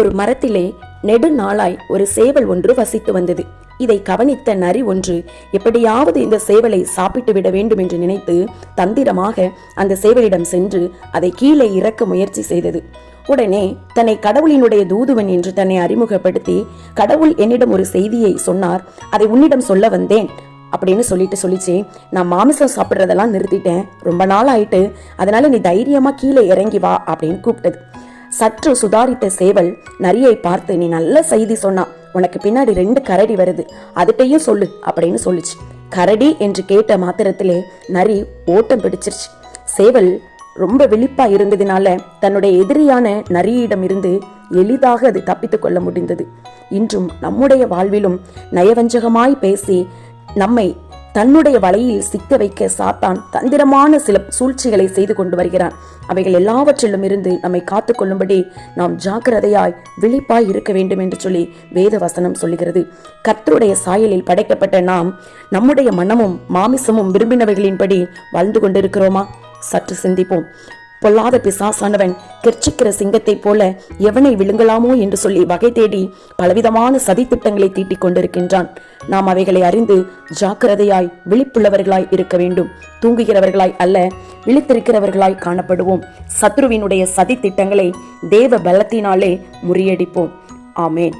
ஒரு மரத்திலே நெடுநாளாய் ஒரு சேவல் ஒன்று வசித்து வந்தது. இதை கவனித்த நரி ஒன்று எப்படியாவது இந்த சேவலை சாப்பிட்டு விட வேண்டும் என்று நினைத்து தந்திரமாக அந்த சேவலிடம் சென்று அதை கீழே இறக்க முயற்சி செய்தது. உடனே தன்னை கடவுளினுடைய தூதுவன் என்று தன்னை அறிமுகப்படுத்தி கடவுள் என்னிடம் ஒரு செய்தியை சொன்னார் அதை உன்னிடம் சொல்ல வந்தேன் அப்படின்னு சொல்லிட்டு சொல்லிச்சு நான் மாமிசம் சாப்பிட்றதெல்லாம் நிறுத்திட்டேன் ரொம்ப நாள் ஆயிட்டு அதனால நீ தைரியமா கீழே இறங்கி வா அப்படின்னு கூப்பிட்டது. சற்று சுதாரித்த சேவல் நரியை பார்த்து நீ நல்ல செய்தி சொன்னா உனக்கு பின்னாடி ரெண்டு கரடி வருது. அதுகிட்டையும் சொல்லு அப்படின்னு சொல்லுச்சு. கரடி என்று கேட்ட மாத்திரத்திலே நரி ஓட்டம் பிடிச்சிருச்சு. சேவல் ரொம்ப விழிப்பா இருந்ததினால தன்னுடைய எதிரியான நரியிடம் இருந்து எளிதாக அது தப்பித்துக் கொள்ள முடிந்தது. இன்றும் நம்முடைய வாழ்விலும் நயவஞ்சகமாய் பேசி நம்மை தன்னுடைய வலையில் சிக்க வைக்க சாத்தான் தந்திரமான சில சூழ்ச்சிகளை செய்து கொண்டு வருகிறான். அவைகள் எல்லாவற்றிலும் இருந்து நம்மை காத்துக்கொள்ளும்படி நாம் ஜாக்கிரதையாய் விழிப்பாய் இருக்க வேண்டும் என்று சொல்லி வேத வசனம் சொல்லுகிறது. கர்த்தருடைய சாயலில் படைக்கப்பட்ட நாம் நம்முடைய மனமும் மாமிசமும் விரும்பினவைகளின்படி வாழ்ந்து கொண்டிருக்கிறோமா? சற்று சிந்திப்போம். பொல்லாத பிசாசானவன் கெர்ச்சிக்கிற சிங்கத்தைப் போல எவனை விழுங்கலாமோ என்று சொல்லி வகை தேடி பலவிதமான சதித்திட்டங்களை தீட்டிக் கொண்டிருக்கின்றான். நாம் அவைகளை அறிந்து ஜாக்கிரதையாய் விழிப்புள்ளவர்களாய் இருக்க வேண்டும். தூங்குகிறவர்களாய் அல்ல விழித்திருக்கிறவர்களாய் காணப்படுவோம். சத்ருவினுடைய சதித்திட்டங்களை தேவ பலத்தினாலே முறியடிப்போம். ஆமேன்.